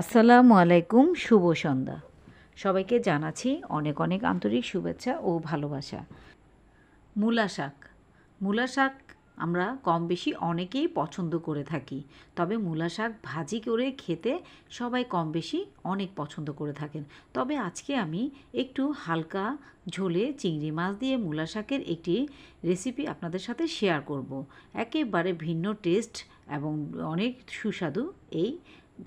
আসসালামু আলাইকুম, শুভ সন্ধ্যা। সবাইকে জানাচ্ছি অনেক অনেক আন্তরিক শুভেচ্ছা ও ভালোবাসা। মূলা শাক। মূলা শাক আমরা কম বেশি অনেকেই পছন্দ করে থাকি, তবে মূলা শাক ভাজি করে খেতে সবাই কম বেশি অনেক পছন্দ করে থাকেন। তবে আজকে আমি একটু হালকা ঝোলে চিংড়ি মাছ দিয়ে মূলা শাকের একটি রেসিপি আপনাদের সাথে শেয়ার করব। একেবারে ভিন্ন টেস্ট এবং অনেক সুস্বাদু এই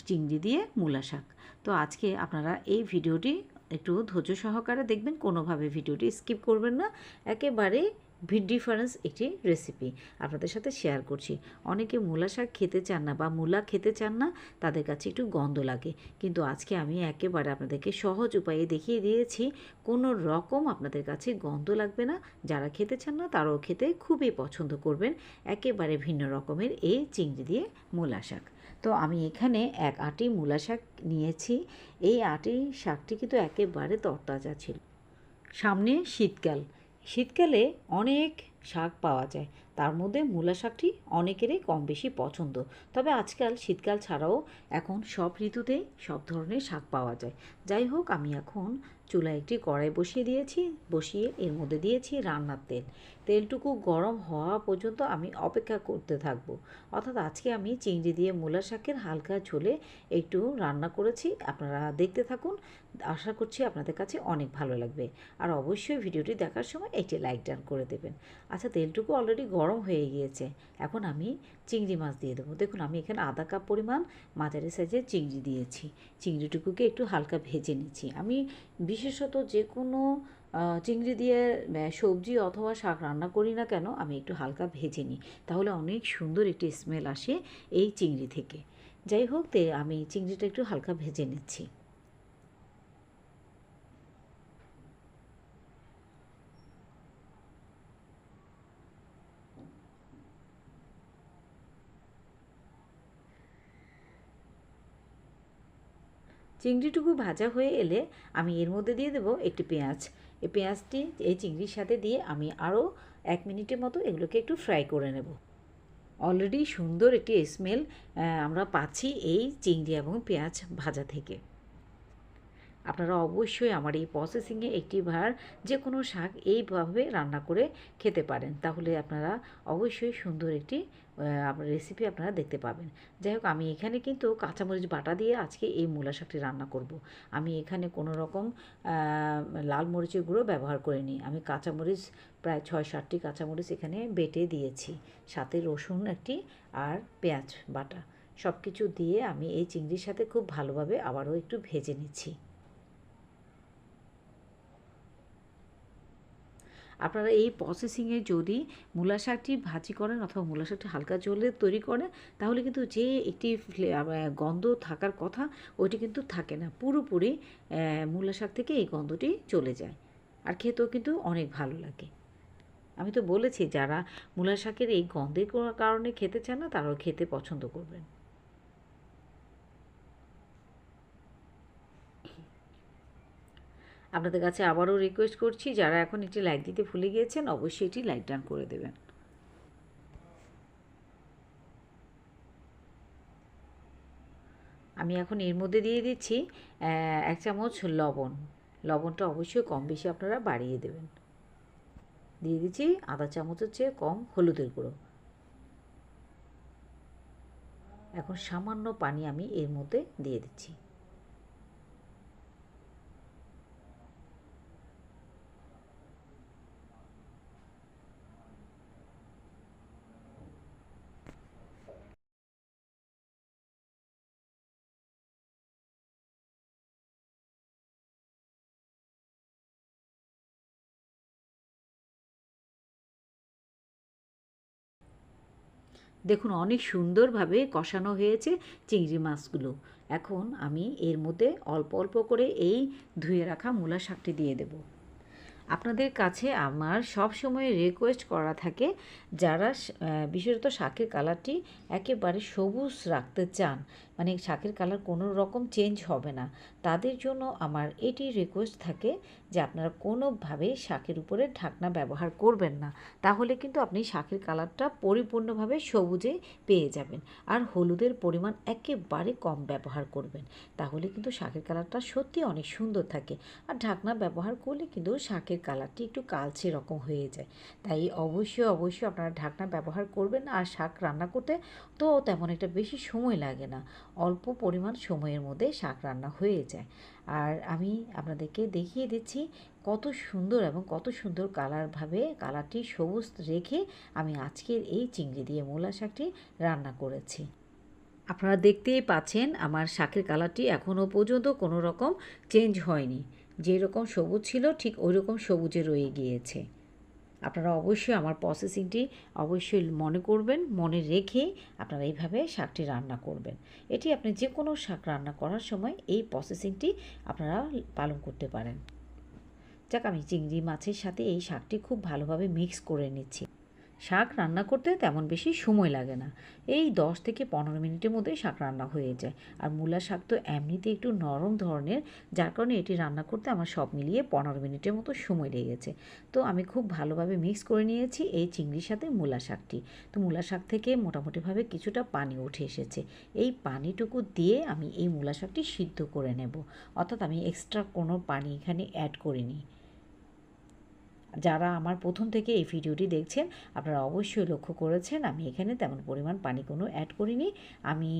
চিংড়ি দিয়ে মূলা শাক। তো আজকে আপনারা এই ভিডিওটি একটু ধৈর্য সহকারে দেখবেন, কোনোভাবে ভিডিওটি স্কিপ করবেন না। একেবারে ভিড ডিফারেন্স একটি রেসিপি আপনাদের সাথে শেয়ার করছি। অনেকে মূলা শাক খেতে চান না বা মূলা খেতে চান না, তাদের কাছে একটু গন্ধ লাগে। কিন্তু আজকে আমি একেবারে আপনাদেরকে সহজ উপায়ে দেখিয়ে দিয়েছি, কোনো রকম আপনাদের কাছে গন্ধ লাগবে না। যারা খেতে চান না, তারাও খেতে খুবই পছন্দ করবেন। একেবারে ভিন্ন রকমের এই চিংড়ি দিয়ে মূলা শাক। তো আমি এখানে এক আটি মূলা শাক নিয়েছি। এই আটি শাকটি কিন্তু একেবারে তরতাজা ছিল। সামনে শীতকাল। শীতকালে অনেক শাক পাওয়া যায়। তার মধ্যে মূলা শাকটি অনেকেরই কম বেশি পছন্দ। তবে আজকাল শীতকাল ছাড়াও এখন সব ঋতুতেই সব ধরনের শাক পাওয়া যায়। যাই হোক, আমি এখন চুলায় একটি কড়াই বসিয়ে দিয়েছি, বসিয়ে এর মধ্যে দিয়েছি রান্নার তেল। তেলটুকু গরম হওয়া পর্যন্ত আমি অপেক্ষা করতে থাকব। অর্থাৎ আজকে আমি চিংড়ি দিয়ে মূলা শাকের হালকা ঝোলে একটু রান্না করেছি। আপনারা দেখতে থাকুন। আশা করছি আপনাদের কাছে অনেক ভালো লাগবে। আর অবশ্যই ভিডিওটি দেখার সময় একটি লাইক ডান করে দেবেন। আচ্ছা তেলটুকু অলরেডি গরম হয়ে গিয়েছে। এখন আমি চিংড়ি মাছ দিয়ে দেবো। দেখুন, আমি এখানে আধা কাপ পরিমাণ মাঝারি সাইজের চিংড়ি দিয়েছি। চিংড়িটুকুকে একটু হালকা ভেজে নিচ্ছি। আমি বিশেষত যে কোনো চিংড়ি দিয়ে সবজি অথবা শাক রান্না করি না কেন, আমি একটু হালকা ভেজে নিই। তাহলে অনেক সুন্দর একটি স্মেল আসে এই চিংড়ি থেকে। যাই হোক আমি চিংড়িটা একটু হালকা ভেজে নিচ্ছি। চিংড়িটুকু ভাজা হয়ে এলে আমি এর মধ্যে দিয়ে দেবো একটি পেঁয়াজ। এই পেঁয়াজটি, এই চিংড়ির সাথে দিয়ে আমি আরও এক মিনিটের মতো এগুলোকে একটু ফ্রাই করে নেব। অলরেডি সুন্দর একটি স্মেল আমরা পাচ্ছি এই চিংড়ি এবং পেঁয়াজ ভাজা থেকে। আপনারা অবশ্যই আমার এই প্রসেসিংয়ে একটি ভার যে কোনো শাক এইভাবে রান্না করে খেতে পারেন। তাহলে আপনারা অবশ্যই সুন্দর একটি রেসিপি আপনারা দেখতে পাবেন। যাই হোক, আমি এখানে কিন্তু কাঁচামরিচ বাটা দিয়ে আজকে এই মূলা শাকটি রান্না করব। আমি এখানে কোনো রকম লাল মরিচের গুঁড়ো ব্যবহার করিনি। আমি কাঁচামরিচ, প্রায় ছয় সাতটি কাঁচামরিচ এখানে বেটে দিয়েছি। সাথে রসুন একটি আর পেঁয়াজ বাটা। সব কিছু দিয়ে আমি এই চিংড়ির সাথে খুব ভালোভাবে আবারও একটু ভেজে নিচ্ছি। আপনারা এই প্রসেসিংয়ে যদি মূলা শাকটি ভাজি করেন অথবা মূলা শাকটি হালকা জলে তৈরি করেন, তাহলে কিন্তু যে একটি গন্ধ থাকার কথা, ওইটি কিন্তু থাকে না। পুরোপুরি মূলা শাক থেকে এই গন্ধটি চলে যায়। আর খেতেও কিন্তু অনেক ভালো লাগে। আমি তো বলেছি, যারা মূলা শাকের এই গন্ধের কারণে খেতে চান না, তারাও খেতে পছন্দ করবেন। আপনাদের কাছে আবারও রিকোয়েস্ট করছি, যারা এখন একটি লাইক দিতে ভুলে গিয়েছেন, অবশ্যই এটি লাইক ডান করে দেবেন। আমি এখন এর মধ্যে দিয়ে দিচ্ছি এক চামচ লবণ। লবণটা অবশ্যই কম বেশি আপনারা বাড়িয়ে দেবেন। দিয়ে দিচ্ছি আধা চামচের চেয়ে কম হলুদের গুঁড়ো। এখন সামান্য পানি আমি এর মধ্যে দিয়ে দিচ্ছি। দেখুন, অনেক সুন্দরভাবে কষানো হয়েছে চিংড়ি মাছগুলো। এখন আমি এর মধ্যে অল্প অল্প করে এই ধুয়ে রাখা মূলা শাকটি দিয়ে দেব। আপনাদের কাছে আমার সব সময় রিকোয়েস্ট করা থাকে, যারা বিশেষত শাকের কালারটি একেবারে সবুজ রাখতে চান মানে শাকের কালার কোনো রকম চেঞ্জ হবে না। তাদের জন্য আমার এটি রিকোয়েস্ট থাকে যে আপনারা কোনোভাবে শাকের উপরে ঢাকনা ব্যবহার করবেন না। তাহলে কিন্তু আপনি শাকের কালারটা পরিপূর্ণভাবে সবুজে পেয়ে যাবেন আর হলুদের পরিমাণ একেবারে কম ব্যবহার করবেন। তাহলে কিন্তু শাকের কালারটা সত্যি অনেক সুন্দর থাকে আর ঢাকনা ব্যবহার করলে কিন্তু শাকের কালারটি একটু কালচে রকম হয়ে যায়। তাই অবশ্যই অবশ্যই আপনারা ঢাকনা ব্যবহার করবেন আর শাক রান্না করতে তো তেমন একটা বেশি সময় লাগে না। অল্প পরিমাণ সময়ের মধ্যে শাক রান্না হয়ে যায়। আর আমি আপনাদেরকে দেখিয়ে দিচ্ছি কত সুন্দর এবং কত সুন্দর কালারভাবে কালারটি সবুজ রেখে আমি আজকের এই চিংড়ি দিয়ে মূলা শাকটি রান্না করেছি। আপনারা দেখতেই পাচ্ছেন আমার শাকের কালারটি এখনও পর্যন্ত কোনো রকম চেঞ্জ হয়নি। যেই রকম সবুজ ছিল ঠিক ওই রকম সবুজে রয়ে গিয়েছে। আপনারা অবশ্যই আমার প্রসেসিংটি অবশ্যই মনে করবেন, মনে রেখে আপনারা এইভাবে শাকটি রান্না করবেন। এটি আপনি যে কোনো শাক রান্না করার সময় এই প্রসেসিংটি আপনারা পালন করতে পারেন। যাক, আমি চিংড়ি মাছের সাথে এই শাকটি খুব ভালোভাবে মিক্স করে নিচ্ছি। শাক রান্না করতে তেমন বেশি সময় লাগে না। এই দশ থেকে পনেরো মিনিটের মধ্যে শাক রান্না হয়ে যায়। আর মূলা শাক তো এমনিতে একটু নরম ধরনের, যার কারণে এটি রান্না করতে আমার সব মিলিয়ে পনেরো মিনিটের মতো সময় লেগেছে। তো আমি খুব ভালোভাবে মিক্স করে নিয়েছি এই চিংড়ির সাথে মূলা শাকটি। তো মূলা শাক থেকে মোটামুটিভাবে কিছুটা পানি উঠে এসেছে। এই পানিটুকু দিয়ে আমি এই মূলা শাকটি সিদ্ধ করে নেব। অর্থাৎ আমি এক্সট্রা কোনো পানি এখানে অ্যাড করিনি। যারা আমার প্রথম থেকে এই ভিডিওটি দেখছেন, আপনারা অবশ্যই লক্ষ্য করেছেন, আমি এখানে তেমন পরিমাণ পানি কোনো অ্যাড করিনি। আমি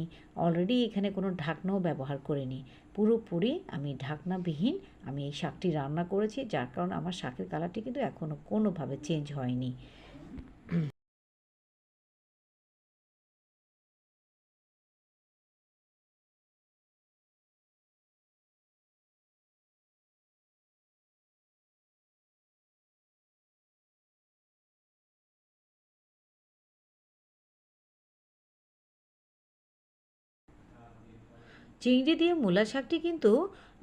অলরেডি এখানে কোনো ঢাকনাও ব্যবহার করিনি। পুরোপুরি আমি ঢাকনাবিহীন আমি এই শাকটি রান্না করেছি, যার কারণে আমার শাকের কালারটি কিন্তু এখনও কোনোভাবে চেঞ্জ হয়নি। চিংড়ি দিয়ে মূলা শাকটি কিন্তু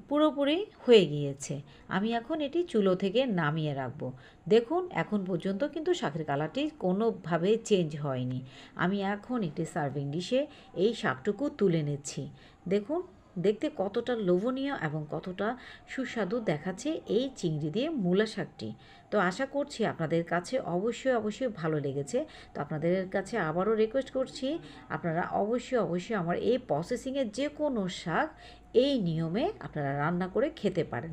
পুরোপুরি হয়ে গিয়েছে। আমি এখন এটি চুলো থেকে নামিয়ে রাখব। দেখুন, এখন পর্যন্ত কিন্তু শাকের কালারটি কোনোভাবে চেঞ্জ হয়নি। আমি এখন একটি সার্ভিং ডিশে এই শাকটুকু তুলে নিচ্ছি। দেখুন দেখতে কতটা লোভনীয় এবং কতটা সুস্বাদু দেখাচ্ছে এই চিংড়ি দিয়ে মূলা শাকটি। তো আশা করছি আপনাদের কাছে অবশ্যই অবশ্যই ভালো লেগেছে। তো আপনাদের কাছে আবারও রিকোয়েস্ট করছি, আপনারা অবশ্যই অবশ্যই আমার এই প্রসেসিংয়ের যে কোনো শাক এই নিয়মে আপনারা রান্না করে খেতে পারেন।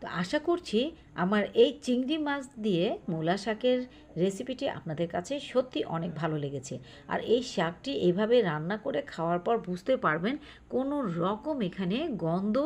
তো আশা করছি আমার এই চিংড়ি মাছ দিয়ে মূলা শাকের রেসিপিটি আপনাদের কাছে সত্যি অনেক ভালো লেগেছে। আর এই শাকটি এভাবে রান্না করে খাওয়ার পর বুঝতে পারবেন কোনো রকম এখানে গন্ধ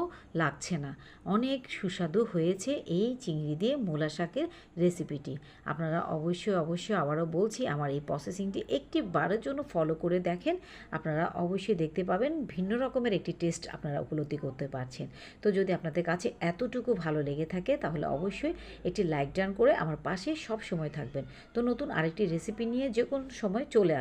লাগছে না। অনেক সুস্বাদু হয়েছে এই চিংড়ি দিয়ে মূলা শাকের রেসিপিটি। আপনারা অবশ্যই অবশ্যই আবারও বলছি, আমার এই প্রসেসিংটি একটি বারের জন্য ফলো করে দেখেন। আপনারা অবশ্যই দেখতে পাবেন, ভিন্ন রকমের একটি টেস্ট আপনারা উপলব্ধি করতে পারছেন। তো যদি আপনাদের কাছে এতটুকু ভালো লেগে থাকে, তাহলে অবশ্যই একটি লাইক ডান করে আমার পাশে সব সময় থাকবেন। তো নতুন আরেকটি রেসিপি নিয়ে যে কোনো সময় চলে আসবে।